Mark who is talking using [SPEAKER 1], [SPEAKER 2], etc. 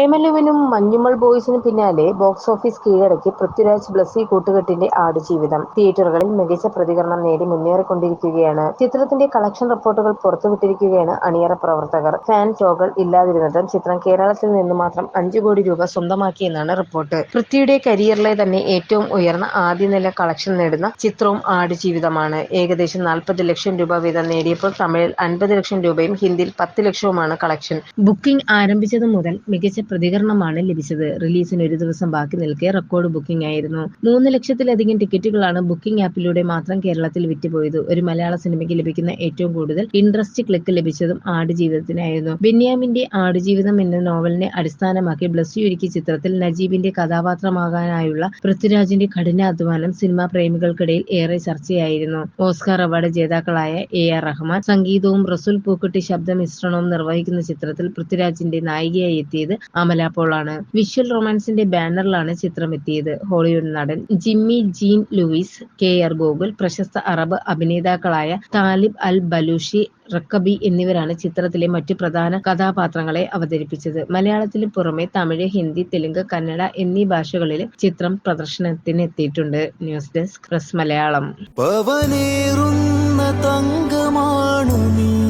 [SPEAKER 1] പ്രേമലുവിനും മഞ്ഞുമൾ ബോയ്സിനും പിന്നാലെ box office കീഴടക്കി പൃഥ്വിരാജ് ബ്ലസ്സി കൂട്ടുകെട്ടിന്റെ ആടുജീവിതം. തിയേറ്ററുകളിൽ മികച്ച പ്രതികരണം നേടി മുന്നേറിക്കൊണ്ടിരിക്കുകയാണ്. ചിത്രത്തിന്റെ കളക്ഷൻ റിപ്പോർട്ടുകൾ പുറത്തുവിട്ടിരിക്കുകയാണ് അണിയറ പ്രവർത്തകർ. ഫാൻ ഷോകൾ ഇല്ലാതിരുന്നതും ചിത്രം കേരളത്തിൽ നിന്ന് മാത്രം അഞ്ചു കോടി രൂപ സ്വന്തമാക്കിയെന്നാണ് റിപ്പോർട്ട്. പൃഥ്വിയുടെ കരിയറിലെ തന്നെ ഏറ്റവും ഉയർന്ന ആദ്യ നില കളക്ഷൻ നേടുന്ന ചിത്രവും ആടുജീവിതമാണ്. ഏകദേശം നാൽപ്പത് ലക്ഷം രൂപ വീതം നേടിയപ്പോൾ തമിഴിൽ അൻപത് ലക്ഷം രൂപയും ഹിന്ദിയിൽ പത്ത് ലക്ഷവുമാണ് കളക്ഷൻ. ബുക്കിംഗ് ആരംഭിച്ചതു മുതൽ മികച്ച പ്രതികരണമാണ് ലഭിച്ചത്. റിലീസിന് ഒരു ദിവസം ബാക്കി നിൽക്കെ റെക്കോർഡ് ബുക്കിംഗ് ആയിരുന്നു. മൂന്ന് ലക്ഷത്തിലധികം ടിക്കറ്റുകളാണ് ബുക്കിംഗ് ആപ്പിലൂടെ മാത്രം കേരളത്തിൽ വിറ്റുപോയത്. ഒരു മലയാള സിനിമയ്ക്ക് ലഭിക്കുന്ന ഏറ്റവും കൂടുതൽ ഇൻട്രസ്റ്റ് ക്ലിക്ക് ലഭിച്ചതും ആടുജീവിതത്തിനായിരുന്നു. ബെന്യാമിന്റെ ആടുജീവിതം എന്ന നോവലിനെ അടിസ്ഥാനമാക്കി ബ്ലസ്സി ഒരുക്കിയ ചിത്രത്തിൽ നജീബിന്റെ കഥാപാത്രമാകാനായുള്ള പൃഥ്വിരാജിന്റെ കഠിനാധ്വാനം സിനിമാ പ്രേമികൾക്കിടയിൽ ഏറെ ചർച്ചയായിരുന്നു. ഓസ്കാർ അവാർഡ് ജേതാക്കളായ എ ആർ റഹ്മാൻ സംഗീതവും റസുൽ പൂക്കുട്ടി ശബ്ദമിശ്രണവും നിർവഹിക്കുന്ന ചിത്രത്തിൽ പൃഥ്വിരാജിന്റെ നായികയായി എത്തിയത് അമല പോളാണ്. വിഷ്വൽ റൊമാൻസിന്റെ ബാനറിലാണ് ചിത്രം എത്തിയത്. ഹോളിവുഡ് നടൻ Jimmy Jean Louis K R Gokul പ്രശസ്ത അറബ് അഭിനേതാക്കളായ താലിബ് അൽ ബലൂഷി റക്കബി എന്നിവരാണ് ചിത്രത്തിലെ മറ്റു പ്രധാന കഥാപാത്രങ്ങളെ അവതരിപ്പിച്ചത്. മലയാളത്തിന് പുറമെ തമിഴ് ഹിന്ദി തെലുങ്ക് കന്നഡ എന്നീ ഭാഷകളിൽ ചിത്രം പ്രദർശനത്തിന് എത്തിയിട്ടുണ്ട് ന്യൂസ് ഡെസ്ക് പ്രസ് മലയാളം
[SPEAKER 2] തങ്കമാണു നീ.